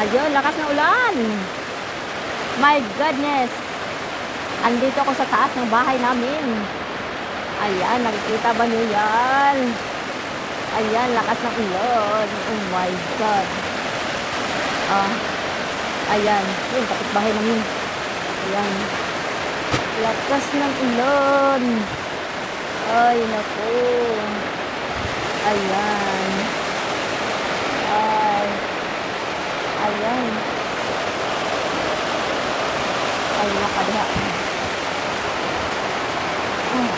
Ayun, lakas ng ulan. My goodness. Andito ako sa taas ng bahay namin. Ayan, nakikita ba niyo yan? Ayan, lakas ng ulan. Oh my God. Ah, ayan. Yun, kapitbahay namin. Ayan. Lakas ng ulan. Ay, naku. Ayan. Ay. Ayan. Ay, nakadiha. Ah.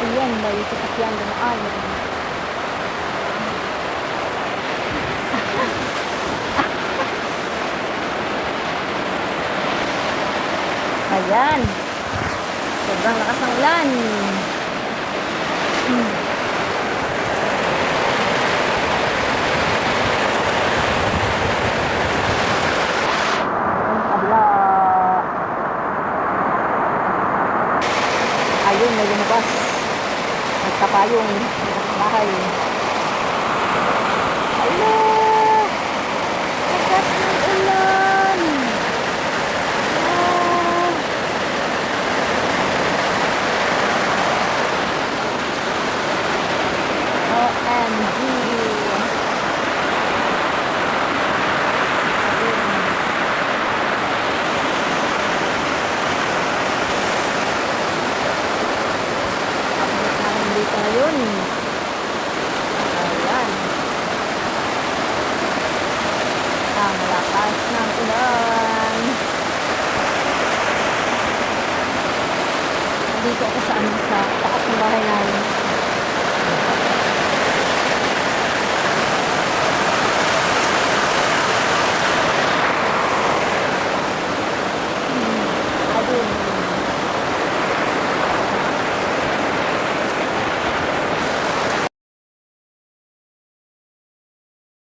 Ayan, may sasakyan dumaan. Ayan. Sobrang lakas ng ulan. Hmm. Ang kabila. Ayun, may lumabas. Nagkapayong bahay. Ala! Lakas ng ulan! Ah! OMG! yun. Ayan. Ang lakas ng ulan. Dito ako sa ano, sa taas ng bahay namin.